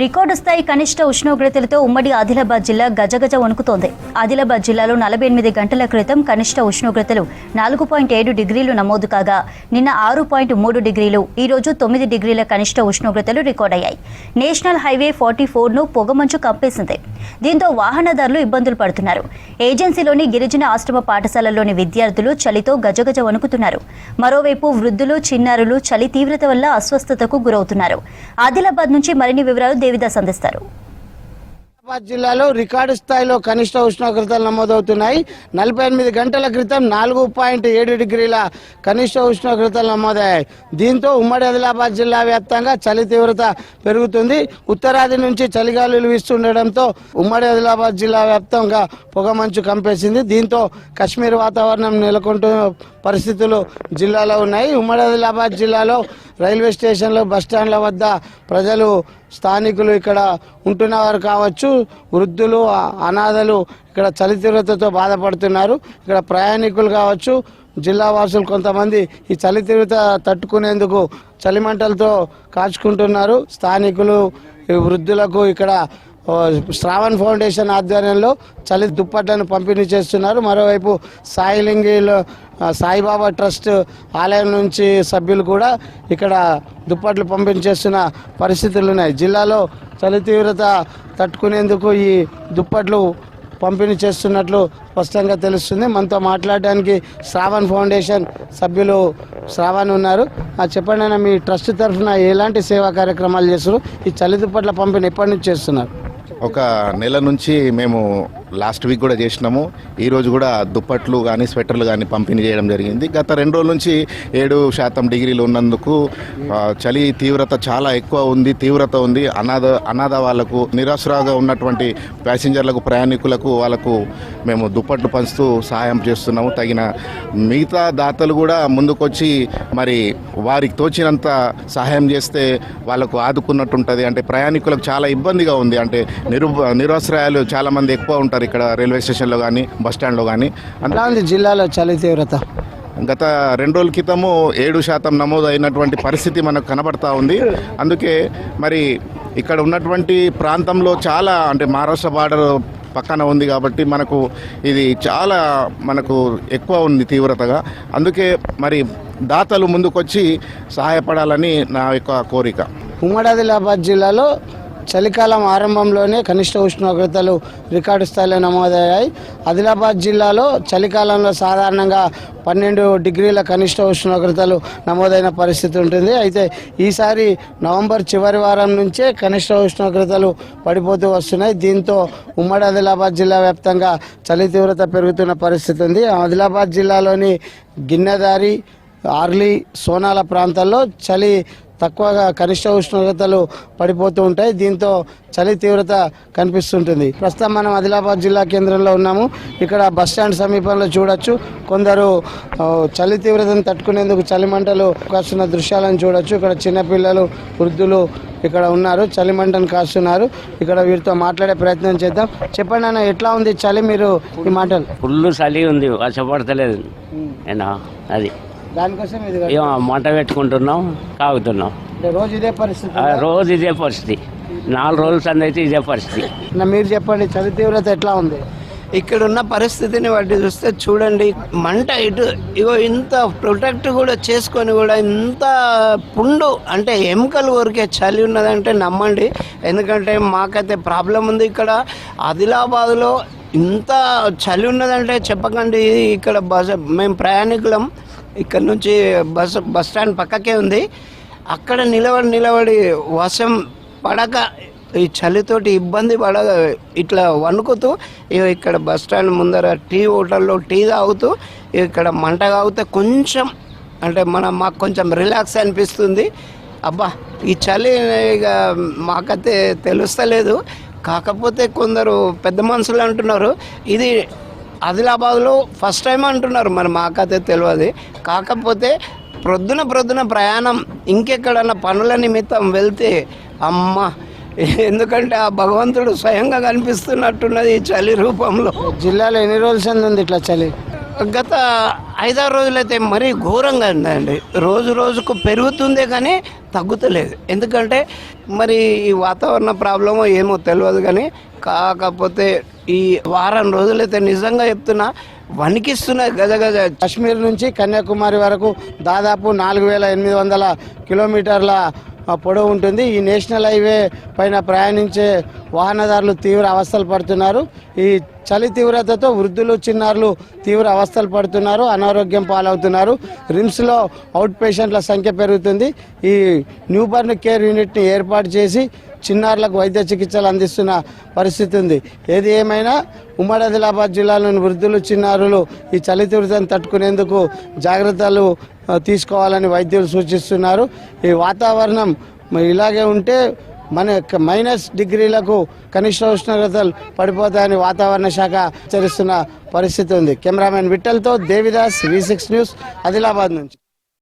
Record స్థాయి కనిష్ట ఉష్ణోగ్రతలతో ఉమ్మడి ఆదిలాబాద్ జిల్లా గజగజ వణుకుతోంది. ఆదిలాబాద్ జిల్లాలో నలభై ఎనిమిది గంటల క్రితం కనిష్ట ఉష్ణోగ్రతలు నాలుగు పాయింట్ ఏడు డిగ్రీలు నమోదు కాగా నిన్న ఆరు పాయింట్ మూడు డిగ్రీలు ఈ రోజు తొమ్మిది డిగ్రీల కనిష్ట ఉష్ణోగ్రతలు రికార్డయ్యాయి నేషనల్ హైవే ఫార్టీ ఫోర్ను పొగమంచు కప్పేసింది దీంతో వాహనదారులు ఇబ్బందులు పడుతున్నారు. ఏజెన్సీలోని గిరిజన ఆశ్రమ పాఠశాలలోని విద్యార్థులు చలితో గజగజ వణుకుతున్నారు. మరోవైపు వృద్ధులు చిన్నారులు చలి తీవ్రత వల్ల అస్వస్థతకు గురవుతున్నారు. ఆదిలాబాద్ నుంచి మరిన్ని వివరాలు దేవిదాస్ అందిస్తారు హైదరాబాద్ జిల్లాలో రికార్డు స్థాయిలో కనిష్ట ఉష్ణోగ్రతలు నమోదవుతున్నాయి. నలభై ఎనిమిది గంటల క్రితం నాలుగు పాయింట్ ఏడు డిగ్రీల కనిష్ట ఉష్ణోగ్రతలు నమోదయ్యాయి. దీంతో ఉమ్మడి ఆదిలాబాద్ జిల్లా వ్యాప్తంగా చలి తీవ్రత పెరుగుతుంది. ఉత్తరాది నుంచి చలిగాలులు వీస్తుండటంతో ఉమ్మడి ఆదిలాబాద్ జిల్లా వ్యాప్తంగా పొగమంచు కంపేసింది. దీంతో కశ్మీర్ వాతావరణం నెలకొంటున్న పరిస్థితులు జిల్లాలో ఉన్నాయి. ఉమ్మడి ఆదిలాబాద్ జిల్లాలో రైల్వే స్టేషన్లు బస్టాండ్ల వద్ద ప్రజలు స్థానికులు ఇక్కడ ఉంటున్నవారు కావచ్చు వృద్ధులు అనాథలు ఇక్కడ చలితీవ్రతతో బాధపడుతున్నారు. ఇక్కడ ప్రయాణికులు కావచ్చు జిల్లా వాసులు కొంతమంది ఈ చలి తీవ్రత తట్టుకునేందుకు చలిమంటలతో కాచుకుంటున్నారు. స్థానికులు వృద్ధులకు ఇక్కడ శ్రావణ్ ఫౌండేషన్ ఆధ్వర్యంలో చలి దుప్పట్లను పంపిణీ చేస్తున్నారు. మరోవైపు సాయిలింగిలో సాయిబాబా ట్రస్ట్ ఆలయం నుంచి సభ్యులు కూడా ఇక్కడ దుప్పట్లు పంపిణీ చేస్తున్న పరిస్థితులు ఉన్నాయి. జిల్లాలో చలి తీవ్రత తట్టుకునేందుకు ఈ దుప్పట్లు పంపిణీ చేస్తున్నట్లు స్పష్టంగా తెలుస్తుంది. మనతో మాట్లాడడానికి శ్రావణ్ ఫౌండేషన్ సభ్యులు శ్రావణ్ ఉన్నారు. చెప్పండి మీ ట్రస్ట్ తరఫున ఎలాంటి సేవా కార్యక్రమాలు చేస్తారు ఈ చలి దుప్పట్ల పంపిణీ ఎప్పటి నుంచి చేస్తున్నారు? ఒక నెల నుంచి మేము లాస్ట్ వీక్ కూడా చేసినాము. ఈరోజు కూడా దుప్పట్లు కానీ స్వెటర్లు కానీ పంపిణీ చేయడం జరిగింది. గత రెండు రోజుల నుంచి ఏడు శాతం డిగ్రీలు ఉన్నందుకు చలి తీవ్రత చాలా ఎక్కువ ఉంది తీవ్రత ఉంది. అనాథ అనాథ వాళ్ళకు నిరాశ్రాగా ఉన్నటువంటి ప్యాసింజర్లకు ప్రయాణికులకు వాళ్ళకు మేము దుప్పట్లు పంచుతూ సహాయం చేస్తున్నాము. తగిన మిగతా దాతలు కూడా ముందుకొచ్చి మరి వారికి తోచినంత సహాయం చేస్తే వాళ్ళకు ఆదుకున్నట్టు ఉంటుంది అంటే ప్రయాణికులకు చాలా ఇబ్బందిగా ఉంది. అంటే నిరు నిరాశ్రయాలు చాలామంది ఎక్కువ ఉంటారు. ఇక్కడ రైల్వే స్టేషన్లో కానీ బస్ స్టాండ్లో కానీ? ఉంది జిల్లాలో చలి తీవ్రత. గత రెండు రోజుల క్రితము ఏడు శాతం నమోదు అయినటువంటి పరిస్థితి మనకు కనబడతా ఉంది. అందుకే మరి ఇక్కడ ఉన్నటువంటి ప్రాంతంలో చాలా అంటే మహారాష్ట్ర బార్డర్ పక్కన ఉంది కాబట్టి మనకు ఇది చాలా మనకు ఎక్కువ ఉంది తీవ్రతగా. అందుకే మరి దాతలు ముందుకొచ్చి సహాయపడాలని నా యొక్క కోరిక. ఉమ్మడి ఆదిలాబాద్ జిల్లాలో చలికాలం ఆరంభంలోనే కనిష్ట ఉష్ణోగ్రతలు రికార్డు స్థాయిలో నమోదయ్యాయి. ఆదిలాబాద్ జిల్లాలో చలికాలంలో సాధారణంగా పన్నెండు డిగ్రీల కనిష్ట ఉష్ణోగ్రతలు నమోదైన పరిస్థితి ఉంటుంది. అయితే ఈసారి నవంబర్ చివరి వారం నుంచే కనిష్ట ఉష్ణోగ్రతలు పడిపోతూ వస్తున్నాయి. దీంతో ఉమ్మడి ఆదిలాబాద్ జిల్లా వ్యాప్తంగా చలి తీవ్రత పెరుగుతున్న పరిస్థితి ఉంది. ఆదిలాబాద్ జిల్లాలోని గిన్నెదారి ఆర్లీ సోనాల ప్రాంతాల్లో చలి తక్కువగా కనిష్ట ఉష్ణోగ్రతలు పడిపోతూ ఉంటాయి. దీంతో చలి తీవ్రత కనిపిస్తుంటుంది. ప్రస్తుతం మనం ఆదిలాబాద్ జిల్లా కేంద్రంలో ఉన్నాము. ఇక్కడ బస్ స్టాండ్ సమీపంలో చూడొచ్చు. కొందరు చలి తీవ్రతను తట్టుకునేందుకు చలిమంటలు కాస్తున్న దృశ్యాలను చూడొచ్చు. ఇక్కడ చిన్నపిల్లలు వృద్ధులు ఇక్కడ ఉన్నారు. చలిమంటను కాస్తున్నారు. ఇక్కడ వీరితో మాట్లాడే ప్రయత్నం చేద్దాం. చెప్పండి అన్న ఎట్లా ఉంది చలి మీరు ఈ మాటలు? ఫుల్ చలి ఉంది. వర్షపడతలేదు ఏనా? అది. దానికోసం ఇది మంట పెట్టుకుంటున్నాం కాగుతున్నాం. అంటే రోజు ఇదే పరిస్థితి రోజు ఇదే పరిస్థితి. నాలుగు రోజుల సంది అయితే ఇదే పరిస్థితి. మీరు చెప్పండి చలి తీవ్రత ఎట్లా ఉంది? ఇక్కడ ఉన్న పరిస్థితిని బట్టి చూస్తే చూడండి మంట ఇటు ఇగో ఇంత ప్రొటెక్ట్ కూడా చేసుకొని కూడా ఇంత పుండు అంటే ఎముకలు కొరికే చలి ఉన్నదంటే నమ్మండి. ఎందుకంటే మాకైతే ప్రాబ్లం ఉంది ఇక్కడ. ఆదిలాబాద్లో ఇంత చలి ఉన్నదంటే చెప్పకండి ఇక్కడ బస్ మేము ప్రయాణికులం. ఇక్కడ నుంచి బస్ బస్ స్టాండ్ పక్కకే ఉంది. అక్కడ నిలబడి నిలబడి వర్షం పడక ఈ చలితోటి ఇబ్బంది పడ ఇట్లా వణుకుతూ ఇక్కడ బస్ స్టాండ్ ముందర టీ హోటల్లో టీ తాగుతూ ఇక్కడ మంట తాగితే కొంచెం అంటే మనం మాకు కొంచెం రిలాక్స్ అనిపిస్తుంది. అబ్బా ఈ చలి ఇక మాకైతే తెలుస్తలేదు. కాకపోతే కొందరు పెద్ద మనుషులు అంటున్నారు ఇది ఆదిలాబాద్లో ఫస్ట్ టైం అంటున్నారు మరి మాకైతే తెలియదు కాకపోతే ప్రొద్దున ప్రొద్దున ప్రయాణం ఇంకెక్కడన్నా పనుల నిమిత్తం వెళ్తే అమ్మ ఎందుకంటే ఆ భగవంతుడు స్వయంగా కనిపిస్తున్నట్టున్నది చలి రూపంలో. జిల్లాలో ఎన్ని రోజుల సంది ఉంది ఇట్లా చలి? గత ఐదారు రోజులైతే మరీ ఘోరంగా ఉందండి. రోజు రోజుకు పెరుగుతుందే కానీ తగ్గుతలేదు. ఎందుకంటే మరి ఈ వాతావరణ ప్రాబ్లమో ఏమో తెలియదు కానీ కాకపోతే ఈ వారం రోజులైతే నిజంగా చెప్తున్నా వణికిస్తున్నాయి గజ గజ కాశ్మీర్ నుంచి కన్యాకుమారి వరకు దాదాపు నాలుగు వేల ఎనిమిది వందల కిలోమీటర్ల పొడవు ఉంటుంది. ఈ నేషనల్ హైవే పైన ప్రయాణించే వాహనదారులు తీవ్ర అవస్థలు పడుతున్నారు. ఈ చలి తీవ్రతతో వృద్ధులు చిన్నారులు తీవ్ర అవస్థలు పడుతున్నారు. అనారోగ్యం పాలవుతున్నారు. రిమ్స్లో అవుట్ పేషెంట్ల సంఖ్య పెరుగుతుంది. ఈ న్యూబర్న్ కేర్ యూనిట్ని ఏర్పాటు చేసి చిన్నారులకు వైద్య చికిత్సలు అందిస్తున్న పరిస్థితి ఉంది. ఏది ఏమైనా ఉమ్మడి ఆదిలాబాద్ జిల్లాలోని వృద్ధులు చిన్నారులు ఈ చలి తీవ్రతను తట్టుకునేందుకు జాగ్రత్తలు తీసుకోవాలని వైద్యులు సూచిస్తున్నారు. ఈ వాతావరణం ఇలాగే ఉంటే మన యొక్క మైనస్ డిగ్రీలకు కనిష్ట ఉష్ణోగ్రతలు పడిపోతాయని వాతావరణ శాఖ హెచ్చరిస్తున్న పరిస్థితి ఉంది. Cameraman విట్టల్తో Devidas V six news Adilabad నుంచి.